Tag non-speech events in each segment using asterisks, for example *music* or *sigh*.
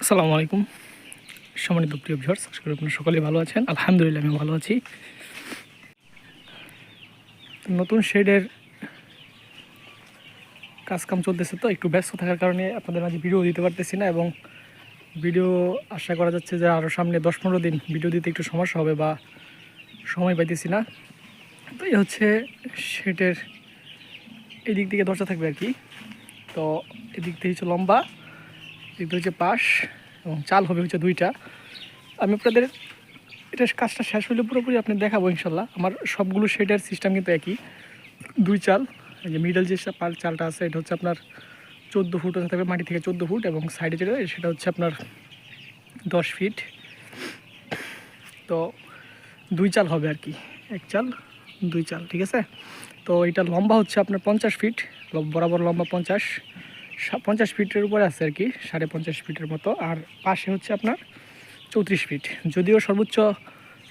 আসসালামু আলাইকুম। সম্মানিত প্রিয় ভিউয়ার্স আশা করি আপনারা সকলেই ভালো আছেন। আলহামদুলিল্লাহ আমি ভালো আছি। নতুন শেডের কাজকাম চলতেছে তো, একটু ব্যস্ত থাকার কারণে আপনাদের মাঝে ভিডিও দিতে পারতেছি না এবং ভিডিও আশা করা যাচ্ছে যে আরও সামনে দশ পনেরো দিন ভিডিও দিতে একটু সমস্যা হবে বা সময় পাইতেছি না। তো এই হচ্ছে শেডের এই দিক থেকে দরজা থাকবে আর কি। তো এদিক থেকে হচ্ছে লম্বা। থেকে হচ্ছে পাশ এবং চাল হবে হচ্ছে দুইটা। আমি আপনাদের এটা কাজটা শেষ হলে পুরোপুরি আপনি দেখাবো ইনশাল্লাহ। আমার সবগুলো শেডের সিস্টেম কিন্তু একই। দুই চাল, এই যে মিডল যে চালটা আছে, এটা হচ্ছে আপনার চোদ্দ ফুট থাকবে মাটি থেকে চোদ্দ ফুট এবং সাইডে যেটা, সেটা হচ্ছে আপনার দশ ফিট তো দুই চাল হবে আর কি, এক চাল, দুই চাল, ঠিক আছে? তো এটা লম্বা হচ্ছে আপনার পঞ্চাশ ফিট বরাবর লম্বা পঞ্চাশ। পঞ্চাশ ফিটের উপরে আছে আর কি, সাড়ে পঞ্চাশ ফিটের মতো। আর পাশে হচ্ছে আপনার চৌত্রিশ ফিট। যদিও সর্বোচ্চ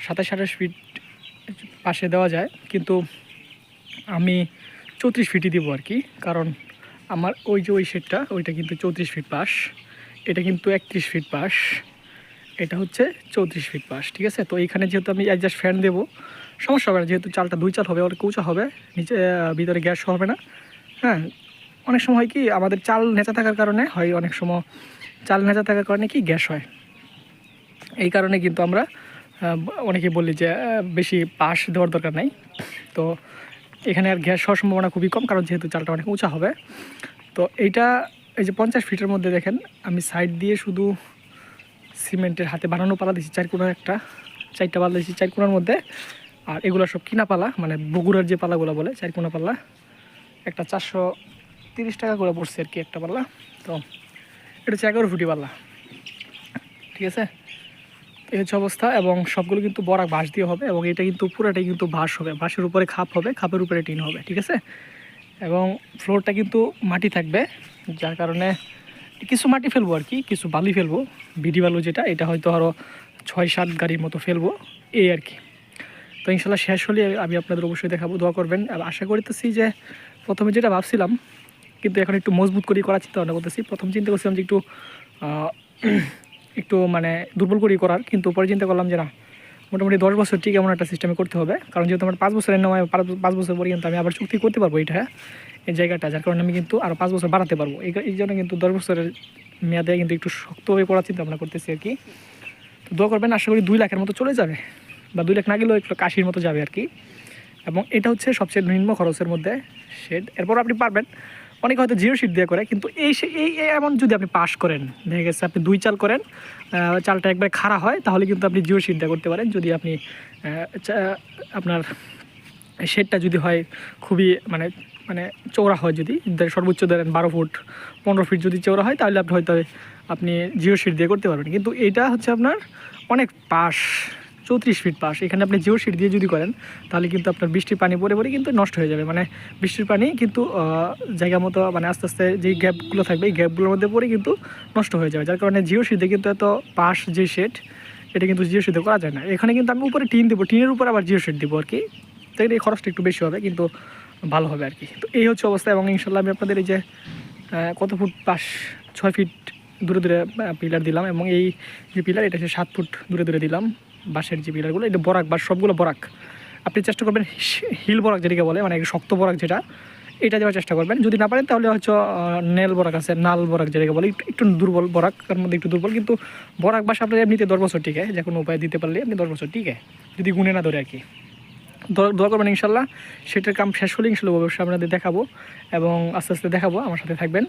সাতাশ আঠাশ ফিট পাশে দেওয়া যায়, কিন্তু আমি চৌত্রিশ ফিটই দিব আর কি, কারণ আমার ওই যে ওই শেডটা ওইটা কিন্তু চৌত্রিশ ফিট পাশ। এটা কিন্তু একত্রিশ ফিট পাশ। এটা হচ্ছে চৌত্রিশ ফিট পাশ, ঠিক আছে? তো এইখানে যেহেতু আমি অ্যাডজাস্ট ফ্যান দেবো, সমস্যা হবে না, যেহেতু চালটা দুই চাল হবে, অনেক উঁচা হবে, নিচে ভিতরে গ্যাস হবে না। হ্যাঁ অনেক সময় কি আমাদের চাল নেচা থাকার কারণে হয়, অনেক সময় চাল নেচা থাকার কারণে কি গ্যাস হয়। এই কারণে কিন্তু আমরা অনেকে বলি যে বেশি পাশ দেওয়ার দরকার নাই। তো এখানে আর গ্যাস হওয়ার সম্ভাবনা খুবই কম, কারণ যেহেতু চালটা অনেক উঁচা হবে। তো এইটা, এই যে পঞ্চাশ ফিটের মধ্যে দেখেন, আমি সাইড দিয়ে শুধু সিমেন্টের হাতে বানানো পালা দিয়েছি, চার কোনার একটা, চারটা পালা দিয়েছি চার কোনার মধ্যে। আর এগুলো সব কিনা পালা মানে বগুড়ার যে পালাগুলো বলে, চার কোনা পাল্লা একটা চারশো তিরিশ টাকা করে পড়ছে আর কি একটা পাল্লা। তো এটা হচ্ছে এগারো ফুটি পাল্লা। ঠিক আছে? এই হচ্ছে অবস্থা এবং সবগুলো কিন্তু বড় বাঁশ দিয়ে হবে এবং এটা কিন্তু পুরোটাই কিন্তু বাঁশ হবে। বাঁশের উপরে খাপ হবে, খাপের উপরে টিন হবে, ঠিক আছে? এবং ফ্লোরটা কিন্তু মাটি থাকবে, যার কারণে কিছু মাটি ফেলব আর কি, কিছু বালি ফেলব বিডি বালু যেটা, এটা হয়তো আরও ছয় সাত গাড়ির মতো ফেলব, এই আর কি। তো ইনশাল্লাহ শেষ হলে আমি আপনাদের অবশ্যই দেখাবো, দোয়া করবেন। আর আশা করতেছি যে প্রথমে যেটা ভাবছিলাম কিন্তু এখন একটু মজবুত করে করার চিন্তা ভাবনা করতেছি। প্রথম চিন্তা করছিলাম যে একটু *clears throat* একটু মানে দুর্বল করে করার, কিন্তু পরে চিন্তা করলাম যে না, মোটামুটি দশ বছর ঠিক এমন একটা সিস্টেমে করতে হবে। কারণ যেহেতু আমার পাঁচ বছরের নয় পাঁচ- বছর পরে কিন্তু আমি আবার চুক্তি করতে পারব এটা, এই জায়গাটা, যার কারণে আমি কিন্তু আরও পাঁচ বছর বাড়াতে পারব। এই জন্য কিন্তু দশ বছরের মেয়াদে কিন্তু একটু শক্ত হয়ে করার চিন্তা ভাবনা করতেছি আর কি। তো দোয়া করবেন, আশা করি দুই লাখের মতো চলে যাবে, বা দুই লাখ না গেলেও একটু কাশির মতো যাবে আর কি। এবং এটা হচ্ছে সবচেয়ে নিম্ন খরচের মধ্যে শেড। এরপর আপনি পারবেন অনেকে হয়তো জিরো শিট দিয়ে করে, কিন্তু এই এই এমন যদি আপনি পাস করেন, দেখা গেছে আপনি দুই চাল করেন চালটা একবার খাড়া হয়, তাহলে কিন্তু আপনি জিরো শিট দিয়ে করতে পারেন। যদি আপনি আপনার শেডটা যদি হয় খুবই মানে মানে চৌড়া হয় যদি সর্বোচ্চ ধরেন বারো ফুট, পনেরো ফিট যদি চৌড়া হয়, তাহলে আপনি হয়তো আপনি জিও শিট দিয়ে করতে পারবেন। কিন্তু এটা হচ্ছে আপনার অনেক পাশ চৌত্রিশ ফিট পাশ। এখানে আপনি জিও শিট দিয়ে যদি করেন, তাহলে কিন্তু আপনার বৃষ্টির পানি পরে পরে কিন্তু নষ্ট হয়ে যাবে। মানে বৃষ্টির পানি কিন্তু জায়গা মতো মানে আস্তে আস্তে যেই গ্যাপগুলো থাকবে, এই গ্যাপগুলোর মধ্যে পরে কিন্তু নষ্ট হয়ে যাবে। যার কারণে জিও শিটে কিন্তু এত পাশ যে শেড এটা কিন্তু জিও শিটে করা যায় না। এখানে কিন্তু আমি উপরে টিন দেবো, টিনের উপর আবার জিও শিট দেবো আর কি। তাই এই খরচটা একটু বেশি হবে, কিন্তু ভালো হবে আর কি। তো এই হচ্ছে অবস্থা এবং ইনশাল্লাহ আমি আপনাদের এই যে কত ফুট পাশ, ছয় ফিট দূরে দূরে পিলার দিলাম এবং এই যে পিলার এটা হচ্ছে সাত ফুট দূরে দূরে দিলাম। বাঁশের যে পিলারগুলো এটা বরাক, বা সবগুলো বরাক, আপনি চেষ্টা করবেন হিল বরাক যেটাকে বলে মানে শক্ত বরাক যেটা, এটা দেওয়ার চেষ্টা করবেন। যদি না পারেন, তাহলে হচ্ছে নেল বরাক আছে, নাল বরাক যেটাকে বলে, একটু একটু দুর্বল বরাক, তার মধ্যে একটু দুর্বল, কিন্তু বরাক বাস আপনার এমনিতে দশ বছর টিকে, যে কোনো উপায় দিতে পারলে আপনি দশ বছর আছে যদি গুনে না ধরে আর কি। দোয়া করবেন ইনশাল্লাহ। সেটার কাম শেষ হলে ইনশাল্লাহ অবশ্যই আপনাদের দেখাবো এবং আস্তে আস্তে দেখাবো, আমার সাথে থাকবেন।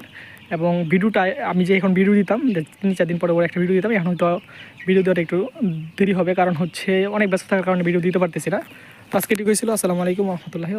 এবং ভিডিওটা, আমি যে এখন ভিডিও দিতাম তিন চার দিন পরে পরে একটা ভিডিও দিতাম, এখন হয়তো ভিডিও দেওয়াটা একটু দেরি হবে, কারণ হচ্ছে অনেক ব্যস্ত থাকার কারণে ভিডিও দিতে পারতেছি না। আজকে এটি হয়েছিল আসসালামু আলাইকুম রহমতুল্লাহি